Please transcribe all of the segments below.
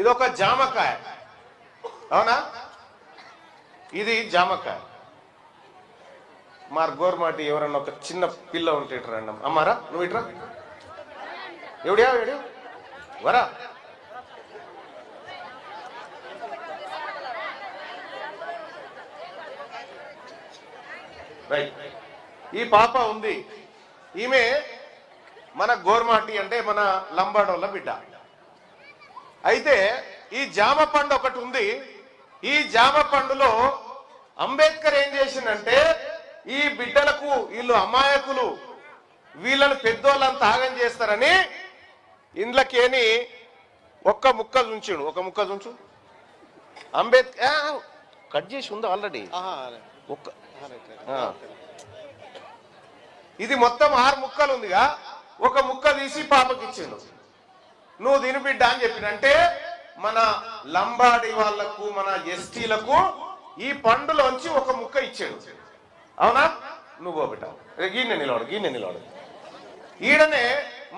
ఇది ఒక జామకాయ. అవునా? ఇది జామకాయ. మా గోర్మాటి ఎవరన్నా ఒక చిన్న పిల్ల ఉంటే ఇట్రా రండి అమ్మారా? నువ్వు ఇట్రా ఎవడియా? ఎవడు వరా. రైట్. ఈ పాప ఉంది. ఈమె మన గోర్మాటి అంటే మన లంబాడోళ్ళ బిడ్డ. అయితే ఈ జామ పండు ఒకటి ఉంది. ఈ జామ పండులో అంబేద్కర్ ఏం చేసిందంటే ఈ బిడ్డలకు వీళ్ళు అమాయకులు వీళ్ళని పెద్దోళ్ళంతా ఆగం చేస్తారని ఇండ్లకేని ఒక్క ముక్క ఉంచుడు. ఒక ముక్క ఉంచు అంబేద్కర్ కట్ చేసి ఉంది ఆల్రెడీ? ఒక్క. ఇది మొత్తం ఆరు ముక్కలు ఉందిగా. ఒక ముక్క తీసి పాపకి ఇచ్చిండు నువ్వు దీని బిడ్డ అని చెప్పినంటే మన లంబాడి వాళ్ళకు మన ఎస్టీలకు ఈ పండులోంచి ఒక ముక్క ఇచ్చాడు. అవునా? నువ్వు బిడ్డ. గిన్నె నిలవడు గిన్నె నిలవడు ఈడనే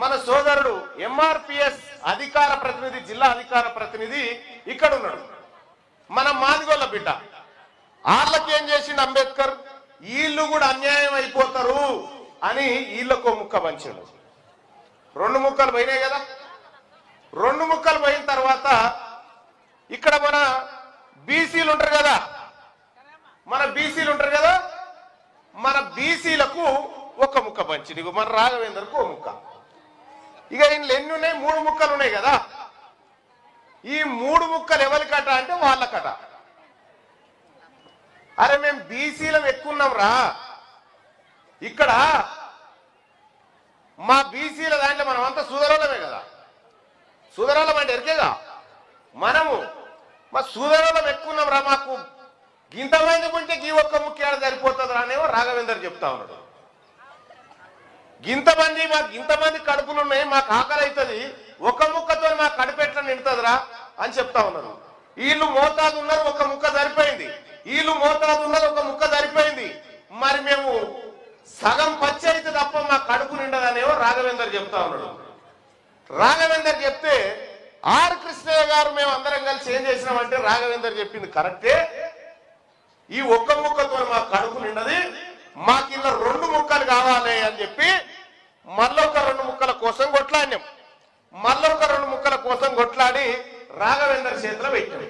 మన సోదరుడు ఎంఆర్పిఎస్ అధికార ప్రతినిధి జిల్లా అధికార ప్రతినిధి ఇక్కడ ఉన్నాడు. మన మాదిగోళ్ళ బిడ్డ. వాళ్ళకి ఏం చేసిండు అంబేద్కర్? వీళ్ళు కూడా అన్యాయం అయిపోతారు అని వీళ్ళకు ముక్క పంచాడు. రెండు ముక్కలు పోయినాయి కదా. రెండు ముక్కలు పోయిన తర్వాత ఇక్కడ మన బీసీలు ఉంటారు కదా. మన బీసీలు ఉంటారు కదా. మన బీసీలకు ఒక ముక్క పంచింది మన రాఘవేందర్కు ఒక ముక్క. ఇక ఇందులో ఎన్ని ఉన్నాయి? మూడు ముక్కలు ఉన్నాయి కదా. ఈ మూడు ముక్కలు ఎవరికట అంటే వాళ్ళకట అరే మేము బీసీలం ఎక్కున్నాం రా. ఇక్కడ మా బీసీల దాంట్లో మనం అంతా సుధరోళమే కదా సుధరోళం మనము మా సుధరోళం ఎక్కున్నాం రా మాకు. గింతమంది గీ ఒక్క ముఖ్యాలు సరిపోతుంది రానేమో రాఘవేందర్ చెప్తా ఉన్నాడు. గింతమంది మాకు ఇంతమంది కడుపులు ఉన్నాయి మాకు ఆకలి అవుతుంది ఒక ముక్కతో మా కడుపు ఎట్లా నిండుతుందిరా అని చెప్తా ఉన్నారు. వీళ్ళు మోతాదు ఉన్నారు ఒక ముక్క సరిపోయింది. వీళ్ళు మోతాదు ఉన్నారు ఒక ముక్క సరిపోయింది. మరి మేము సగం పచ్చి అయితే తప్ప మా కడుపు నిండదనేవో రాఘవేందర్ చెప్తా ఉన్నాడు. రాఘవేందర్ చెప్తే ఆర్ కృష్ణయ్య గారు మేము అందరం కలిసి ఏం చేసినామంటే రాఘవేందర్ చెప్పింది కరెక్టే. ఈ ఒక్క ముక్కతో మా కడుపు నిండది మాకు ఇలా రెండు ముక్కలు కావాలి అని చెప్పి మళ్ళొక రెండు ముక్కల కోసం కొట్లాడినాం. మళ్ళొక రెండు ముక్కల కోసం కొట్లాడి రాఘవేందర్ చేతిలో పెట్టాం.